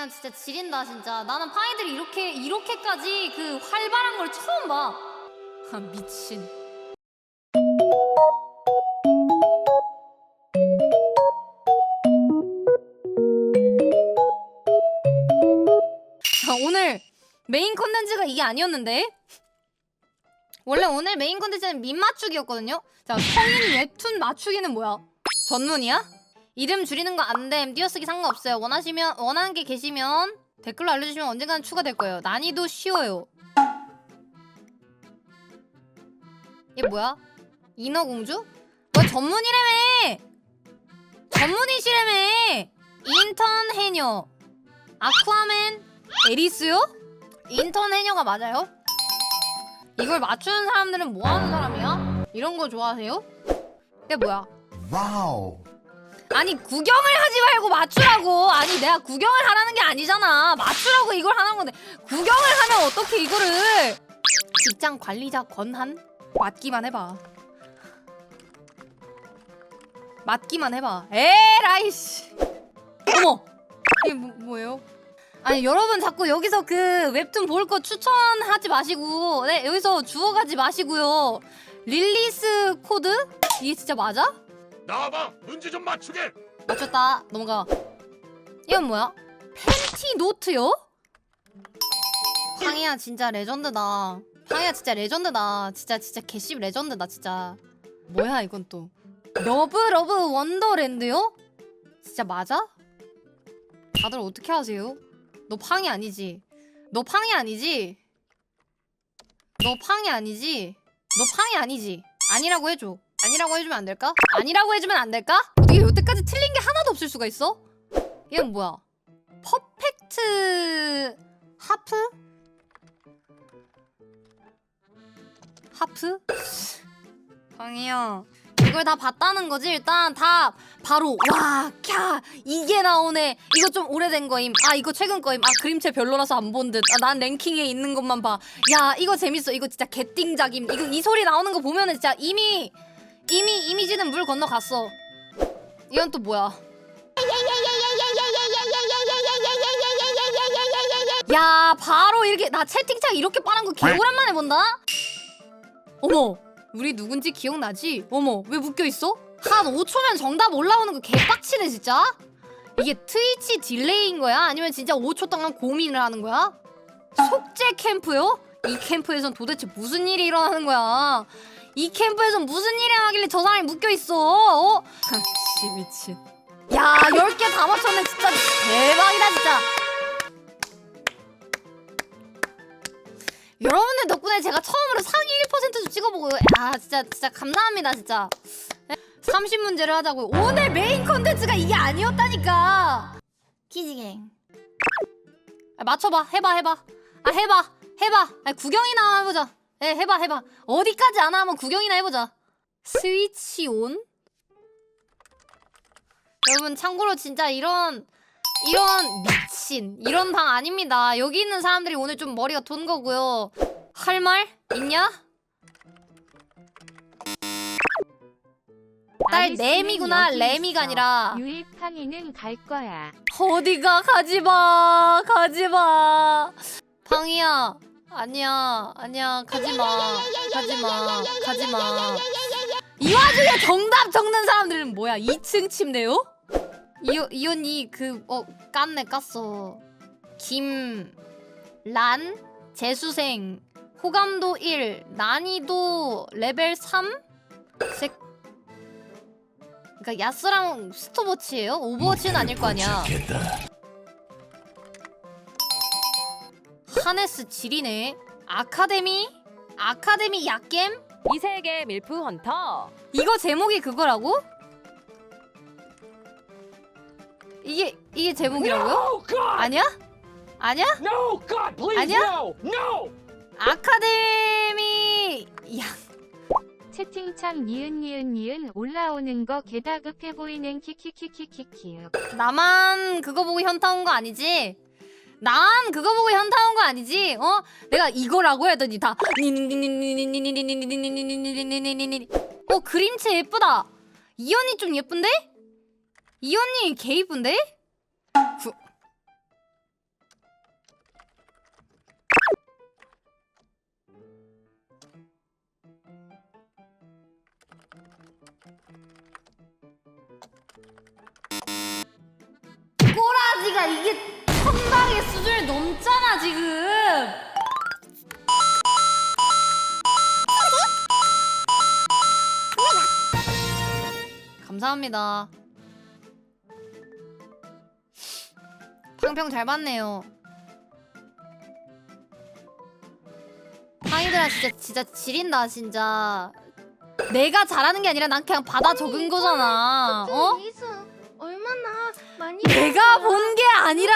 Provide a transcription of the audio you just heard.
방이야 진짜 지린다 진짜. 나는 팡이들이 이렇게 이렇게까지 그 활발한 걸 처음 봐. 아 미친. 자, 오늘 메인 컨텐츠가 이게 아니었는데 원래 오늘 메인 컨텐츠는 밈 맞추기였거든요. 자 성인 웹툰 맞추기는 뭐야? 전문이야? 이름 줄이는 거 안됨 띄어쓰기 상관없어요. 원하시면 원하는 게 계시면 댓글로 알려주시면 언젠가는 추가될 거예요. 난이도 쉬워요. 얘 뭐야? 인어공주? 뭐 전문이라며! 전문이시라며! 인턴 해녀 아쿠아맨 에리스요? 인턴 해녀가 맞아요? 이걸 맞추는 사람들은 뭐 하는 사람이야? 이런 거 좋아하세요? 이게 뭐야? 와우. 아니 구경을 하지 말고 맞추라고. 아니 내가 구경을 하라는 게 아니잖아. 맞추라고 이걸 하는 건데. 구경을 하면 어떻게 이거를? 직장 관리자 권한? 맞기만 해봐. 맞기만 해봐. 에라이씨. 어머! 이게 뭐, 뭐예요? 아니 여러분 자꾸 여기서 그 웹툰 볼 거 추천하지 마시고 네 여기서 주워가지 마시고요. 릴리스 코드? 이게 진짜 맞아? 나와봐 문제 좀 맞추게 맞췄다 넘어가 이건 뭐야? 팬티 노트요? 팡이야 진짜 레전드다 팡이야 진짜 레전드다 진짜 진짜 개씹 레전드다 진짜 뭐야 이건 또 러브 러브 원더랜드요? 진짜 맞아? 다들 어떻게 하세요? 너 팡이 아니지? 너 팡이 아니지? 너 팡이 아니지? 너 팡이 아니지? 아니라고 해줘 아니라고 해주면 안 될까? 아니라고 해주면 안 될까? 어떻게 여태까지 틀린 게 하나도 없을 수가 있어? 이건 뭐야? 퍼펙트 하프? 하프? 방이야 이걸 다 봤다는 거지 일단 다 바로 와캬 이게 나오네 이거 좀 오래된 거임 아 이거 최근 거임 아 그림체 별로라서 안 본 듯 아 난 랭킹에 있는 것만 봐 야 이거 재밌어 이거 진짜 개띵작임 이거 이 소리 나오는 거 보면은 진짜 이미 이미 이미지는 물 건너갔어 이건 또 뭐야 야 바로 이렇게 나 채팅창 이렇게 빠른 거 개오랜만에 본다 어머 우리 누군지 기억나지? 어머 왜 묶여 있어? 한 5초면 정답 올라오는 거 개빡치네 진짜 이게 트위치 딜레이인 거야? 아니면 진짜 5초 동안 고민을 하는 거야? 속죄 캠프요? 이 캠프에선 도대체 무슨 일이 일어나는 거야 이 캠프에선 무슨 일이 하길래 저 사람이 묶여 있어? 어? 씨 미친. 야 10개 다 맞췄네 진짜. 대박이다 진짜. 여러분들 덕분에 제가 처음으로 상위 1%도 찍어보고 야 진짜 진짜 감사합니다 진짜. 30문제를 하자고요. 오늘 메인 컨텐츠가 이게 아니었다니까. 키지갱 아, 맞춰봐. 해봐 해봐. 아 해봐. 해봐. 아, 구경이나 해보자 예 해봐 해봐 어디까지 안 하면 구경이나 해보자 스위치 온? 여러분 참고로 진짜 이런 이런 미친 이런 방 아닙니다. 여기 있는 사람들이 오늘 좀 머리가 돈 거고요. 할 말 있냐? 딸 레미구나 레미가 아니라 유일팡이는 갈 거야. 어디가 가지마 가지마 방이야 아니야 아니야 가지마 가지마 가지마. 이 와중에 정답 적는 사람들은 뭐야? 2층 침대요? 이, 이 언니 그어 깠네 깠어. 김 란 재수생 호감도 1 난이도 레벨 3 색 그러니까 야스랑 스톱워치예요? 오버워치는 아닐 거 아니야 하네스 지리네 아카데미 아카데미 약겜 이세계 밀프 헌터 이거 제목이 그거라고? 이게 이게 제목이라고요? No God 아니야? 아니야? No God please 아니야? no No 아카데미 야 채팅창 니은 니은 니은 올라오는 거 개다급해 보이는 키키키키키키. 나만 그거 보고 현타 온 거 아니지? 난 그거 보고 현타 온 거 아니지? 어? 내가 이거라고 했더니 다 어, 그림체 예쁘다. 이 언니 좀 예쁜데? 이 언니 개 이쁜데? 후. 꼬라지가 이게 천방의 수준을 넘잖아 지금. 감사합니다. 팡평 잘 봤네요. 팡이들아 진짜 진짜 지린다 진짜. 내가 잘하는 게 아니라 난 그냥 받아 적은 거잖아. 어? 괜찮아. 많이 내가 본 게 아니라